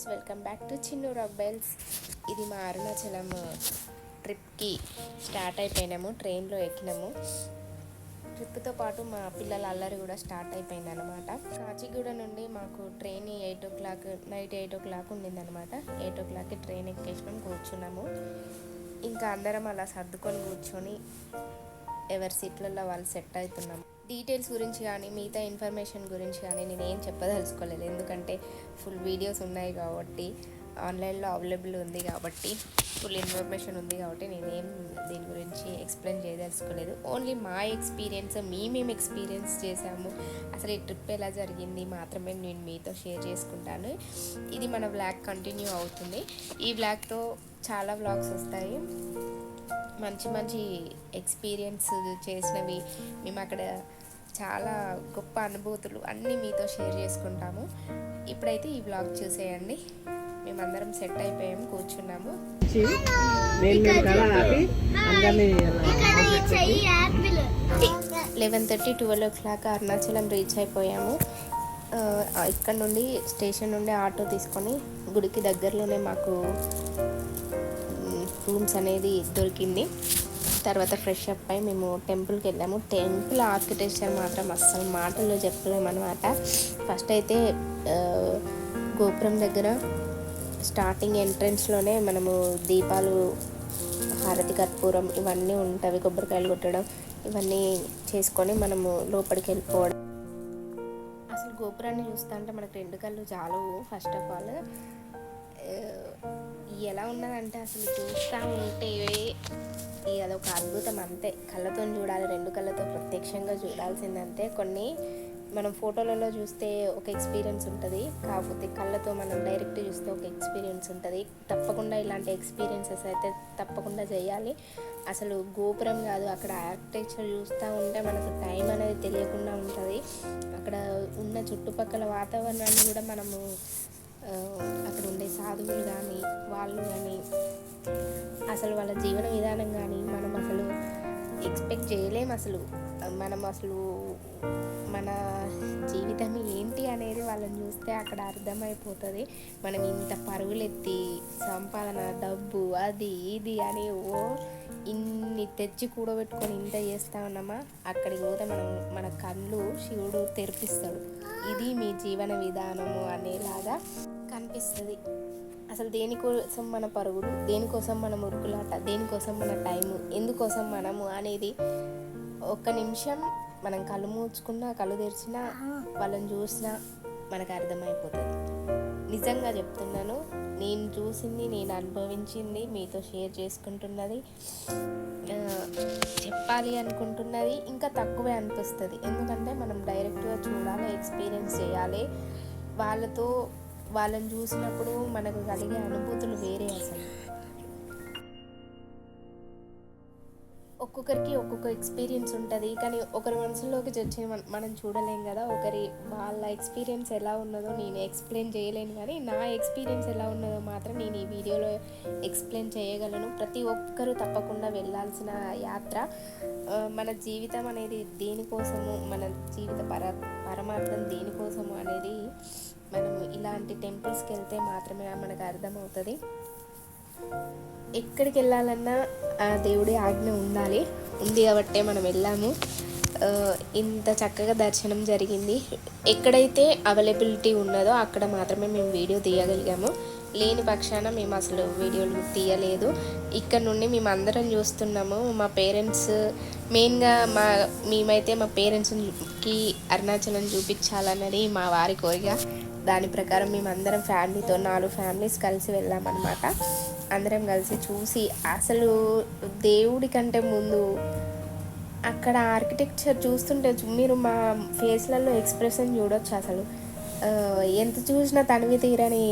Guys welcome back to Chinnu rock bells ఇది మా అరుణాచలం ట్రిప్కి స్టార్ట్ అయిపోయినాము ట్రైన్లో ఎక్కినాము. ట్రిప్తో పాటు మా పిల్లల అల్లరి కూడా స్టార్ట్ అయిపోయింది అనమాట కాచిగూడ నుండి మాకు train eight o'clock night eight o'clock ఉండిందనమాట eight ఓ క్లాక్కి ట్రైన్ ఎక్కేసినాం కూర్చున్నాము. ఇంకా అందరం అలా సర్దుకొని కూర్చొని ఎవరి సీట్లలో వాళ్ళు సెట్ అవుతున్నాం డీటెయిల్స్ గురించి కానీ మిగతా ఇన్ఫర్మేషన్ గురించి కానీ నేను ఏం చెప్పదలుచుకోలేదు. ఎందుకంటే ఫుల్ వీడియోస్ ఉన్నాయి కాబట్టి ఆన్లైన్లో అవైలబుల్ ఉంది కాబట్టి ఫుల్ ఇన్ఫర్మేషన్ ఉంది కాబట్టి నేనేం దీని గురించి ఎక్స్ప్లెయిన్ చేయదలుచుకోలేదు. ఓన్లీ మా ఎక్స్పీరియన్స్ మేమేం ఎక్స్పీరియన్స్ చేసాము అసలు ఈ ట్రిప్ ఎలా జరిగింది మాత్రమే నేను మీతో షేర్ చేసుకుంటాను. ఇది మన బ్లాగ్ కంటిన్యూ అవుతుంది. ఈ బ్లాగ్తో చాలా వ్లాగ్స్ వస్తాయి. మంచి మంచి ఎక్స్పీరియన్స్ చేసినవి మేము అక్కడ చాలా గొప్ప అనుభూతులు అన్నీ మీతో షేర్ చేసుకుంటాము. ఇప్పుడైతే ఈ బ్లాగ్ చూసేయండి. మేమందరం సెట్ అయిపోయాము కూర్చున్నాము. Eleven thirty twelve o'clock Arunachalam reach అయిపోయాము. ఇక్కడ నుండి స్టేషన్ నుండి ఆటో తీసుకొని గుడికి దగ్గరలోనే మాకు రూమ్స్ అనేది దొరికింది. తర్వాత ఫ్రెష్ అప్ అయి మేము టెంపుల్కి వెళ్ళాము. టెంపుల్ ఆర్కిటెక్చర్ మాత్రం అస్సలు మాటల్లో చెప్పలేము అనమాట ఫస్ట్ అయితే గోపురం దగ్గర స్టార్టింగ్ ఎంట్రన్స్లోనే మనము దీపాలు హారతి కర్పూరం ఇవన్నీ ఉంటాయి. కొబ్బరికాయలు కొట్టడం ఇవన్నీ చేసుకొని మనము లోపలికి వెళ్ళిపోవడం. అసలు గోపురాన్ని చూస్తా అంటే మనకు రెండు కళ్ళు చాలవు. ఫస్ట్ ఆఫ్ ఆల్ ఎలా ఉన్నదంటే అసలు చూస్తూ ఉంటే అదొక అద్భుతం అంతే. కళ్ళతో చూడాలి రెండు కళ్ళతో ప్రత్యక్షంగా చూడాల్సిందంతే. కొన్ని మనం ఫోటోలలో చూస్తే ఒక ఎక్స్పీరియన్స్ ఉంటుంది కాకపోతే కళ్ళతో మనం డైరెక్ట్ చూస్తే ఒక ఎక్స్పీరియన్స్ ఉంటుంది. తప్పకుండా ఇలాంటి ఎక్స్పీరియన్సెస్ అయితే తప్పకుండా చేయాలి. అసలు గోపురం కాదు అక్కడ ఆర్కిటెక్చర్ చూస్తూ ఉంటే మనకు టైం అనేది తెలియకుండా ఉంటుంది. అక్కడ ఉన్న చుట్టుపక్కల వాతావరణాన్ని కూడా మనము అక్కడ ఉండే సాధువులు కానీ వాళ్ళు కానీ అసలు వాళ్ళ జీవన విధానం కానీ మనం అసలు ఎక్స్పెక్ట్ చేయలేం అసలు. మనం అసలు మన జీవితం ఏంటి అనేది వాళ్ళని చూస్తే అక్కడ అర్థమైపోతుంది. మనం ఇంత పరుగులెత్తి సంపాదన డబ్బు అది ఇది అని ఓ ఇన్ని తెచ్చి కూడబెట్టుకొని ఇంత చేస్తా ఉన్నామా? అక్కడికి పోతే మనం మన కళ్ళు శివుడు తెరిపిస్తాడు. ఇది మీ జీవన విధానము అనేలాగా కనిపిస్తుంది. అసలు దేనికోసం మన పరుగులు దేనికోసం మన మురుకులాట? దేనికోసం మన టైము? ఎందుకోసం మనము? అనేది ఒక్క నిమిషం మనం కళ్ళు మూసుకున్నా కళ్ళు తెరిచినా వాళ్ళని చూసినా మనకు అర్థమైపోతుంది. నిజంగా చెప్తున్నాను నేను చూసింది నేను అనుభవించింది మీతో షేర్ చేసుకుంటున్నది చెప్పాలి అనుకుంటున్నది ఇంకా తక్కువే అనిపిస్తుంది. ఎందుకంటే మనం డైరెక్ట్గా చూడాలి ఎక్స్పీరియన్స్ చేయాలి. వాళ్ళతో వాళ్ళని చూసినప్పుడు మనకు కలిగే అనుభూతులు వేరే అసలు. ఒక్కొక్కరికి ఒక్కొక్క ఎక్స్పీరియన్స్ ఉంటుంది. కానీ ఒకరి మనసులోకి వచ్చి మనం చూడలేం కదా. ఒకరి వాళ్ళ ఎక్స్పీరియన్స్ ఎలా ఉన్నదో నేను ఎక్స్ప్లెయిన్ చేయలేను కానీ నా ఎక్స్పీరియన్స్ ఎలా ఉన్నదో మాత్రం నేను ఈ వీడియోలో ఎక్స్ప్లెయిన్ చేయగలను. ప్రతి ఒక్కరూ తప్పకుండా వెళ్ళాల్సిన యాత్ర. మన జీవితం అనేది దేనికోసము మన జీవిత పర పరమార్థం దేనికోసము అనేది మనం ఇలాంటి టెంపుల్స్కి వెళ్తే మాత్రమే మనకు అర్థమవుతుంది. ఎక్కడికి వెళ్ళాలన్నా ఆ దేవుడి ఆజ్ఞ ఉండాలి. ఉంది కాబట్టే మనం వెళ్ళాము. ఇంత చక్కగా దర్శనం జరిగింది. ఎక్కడైతే అవైలబిలిటీ ఉన్నదో అక్కడ మాత్రమే మేము వీడియో తీయగలిగాము. లేని పక్షాన మేము అసలు వీడియోలు తీయలేదు. ఇక్కడ నుండి మేము అందరం చూస్తున్నాము. మా పేరెంట్స్ మెయిన్గా మా మేమైతే మా పేరెంట్స్కి అరుణాచలం చూపించాలన్నది మా వారి కోరిక. దాని ప్రకారం మేము అందరం ఫ్యామిలీతో నాలుగు ఫ్యామిలీస్ కలిసి వెళ్ళామన్నమాట. అందరం కలిసి చూసి అసలు దేవుడి కంటే ముందు అక్కడ ఆర్కిటెక్చర్ చూస్తుంటే మీరు మా ఫేస్లలో ఎక్స్ప్రెషన్ చూడొచ్చు అసలు. ఎంత చూసినా తనివి తీరని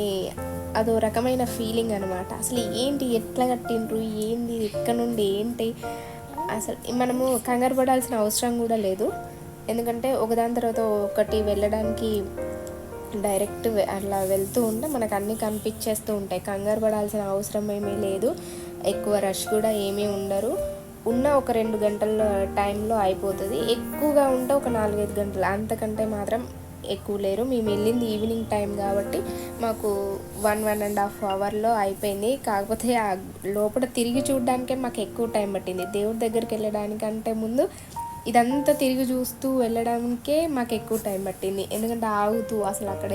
అదో రకమైన ఫీలింగ్ అనమాట అసలు ఏంటి ఎట్లా కట్టిండ్రు ఏంది ఎక్కడ నుండి ఏంటి? అసలు మనము కంగారు పడాల్సిన అవసరం కూడా లేదు. ఎందుకంటే ఒకదాని తర్వాత ఒకటి వెళ్ళడానికి డైరెక్ట్ అట్లా వెళ్తూ ఉంటే మనకు అన్నీ కనిపించేస్తూ ఉంటాయి. కంగారు పడాల్సిన అవసరం ఏమీ లేదు. ఎక్కువ రష్ కూడా ఏమీ ఉండరు. ఉన్న ఒక రెండు గంటల టైంలో అయిపోతుంది. ఎక్కువగా ఉంటే ఒక నాలుగైదు గంటలు. అంతకంటే మాత్రం ఎక్కువ లేరు. మేము వెళ్ళింది ఈవినింగ్ టైం కాబట్టి మాకు వన్ వన్ అండ్ హాఫ్ అవర్లో అయిపోయింది. కాకపోతే ఆ లోపల తిరిగి చూడడానికే మాకు ఎక్కువ టైం పట్టింది. దేవుడి దగ్గరికి వెళ్ళడానికంటే ముందు ఇదంతా తిరిగి చూస్తూ వెళ్ళడానికే మాకు ఎక్కువ టైం పట్టింది. ఎందుకంటే ఆగుతూ అసలు అక్కడ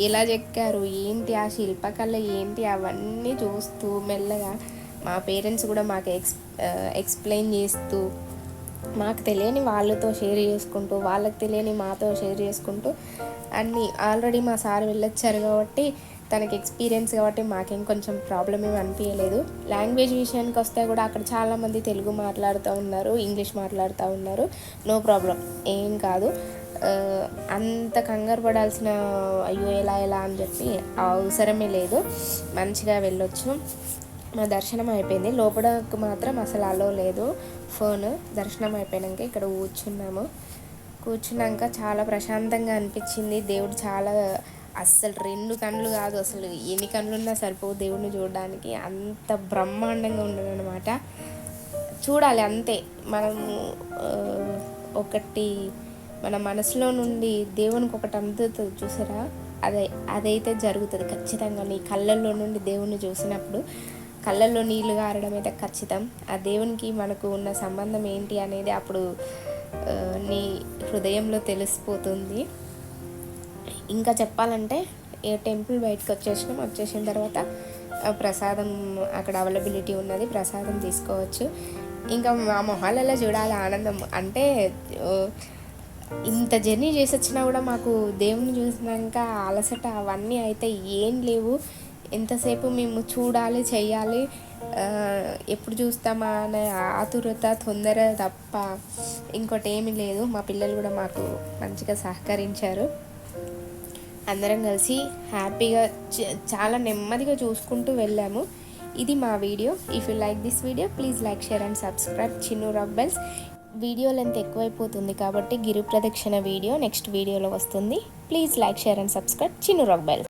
ఎలా చెక్కారు ఏంటి ఆ శిల్పకళ ఏంటి అవన్నీ చూస్తూ మెల్లగా మా పేరెంట్స్ కూడా మాకు ఎక్స్ ఎక్స్ప్లెయిన్ చేస్తూ మాకు తెలియని వాళ్ళతో షేర్ చేసుకుంటూ వాళ్ళకి తెలియని మాతో షేర్ చేసుకుంటూ అన్నీ ఆల్రెడీ మా సార్ వెళ్ళొచ్చారు కాబట్టి తనకి ఎక్స్పీరియన్స్ కాబట్టి మాకేం కొంచెం ప్రాబ్లం ఏమి అనిపించలేదు లాంగ్వేజ్ విషయానికి వస్తే కూడా అక్కడ చాలామంది తెలుగు మాట్లాడుతూ ఉన్నారు ఇంగ్లీష్ మాట్లాడుతూ ఉన్నారు. నో ప్రాబ్లం ఏం కాదు. అంత కంగారు పడాల్సిన అయ్యో ఎలా ఎలా అని చెప్పి అవసరమే లేదు. మంచిగా వెళ్ళొచ్చు. మా దర్శనం అయిపోయింది. లోపలకు మాత్రం అసలు అలో లేదు. ఫోన్ దర్శనం అయిపోయాక ఇక్కడ కూర్చున్నాము. కూర్చున్నాక చాలా ప్రశాంతంగా అనిపించింది. దేవుడు చాలా అస్సలు రెండు కళ్ళు కాదు అసలు ఎన్ని కళ్ళు ఉన్నా సరిపోవు దేవుడిని చూడడానికి. అంత బ్రహ్మాండంగా ఉండదనమాట చూడాలి అంతే. మనము ఒకటి మన మనసులో నుండి దేవునికి ఒకటి అందుతుంది చూసారా? అదే అదైతే జరుగుతుంది ఖచ్చితంగా. నీ కళ్ళల్లో నుండి దేవుణ్ణి చూసినప్పుడు కళ్ళల్లో నీళ్ళు గారడం అయితే ఖచ్చితం. ఆ దేవునికి మనకు ఉన్న సంబంధం ఏంటి అనేది అప్పుడు నీ హృదయంలో తెలిసిపోతుంది. ఇంకా చెప్పాలంటే ఏ టెంపుల్ బయటకు వచ్చేసినాం వచ్చేసిన తర్వాత ప్రసాదం అక్కడ అవైలబిలిటీ ఉన్నది ప్రసాదం తీసుకోవచ్చు. ఇంకా మా మొహాలలో చూడాలి ఆనందం. అంటే ఇంత జర్నీ చేసి వచ్చినా కూడా మాకు దేవుని చూసినాక అలసట అవన్నీ అయితే ఏం లేవు. ఎంతసేపు మేము చూడాలి చేయాలి ఎప్పుడు చూస్తామా అనే ఆతురత తొందర తప్ప ఇంకోటి ఏమీ లేదు. మా పిల్లలు కూడా మాకు మంచిగా సహకరించారు. అందరం కలిసి హ్యాపీగా చాలా నెమ్మదిగా చూసుకుంటూ వెళ్ళాము. ఇది మా video. If you like this video please like share and subscribe Chinnu rock bells video length ఎక్కువైపోతుంది కాబట్టి గిరి ప్రదక్షిణ వీడియో నెక్స్ట్ వీడియోలో వస్తుంది. Please like share and subscribe Chinnu rock bells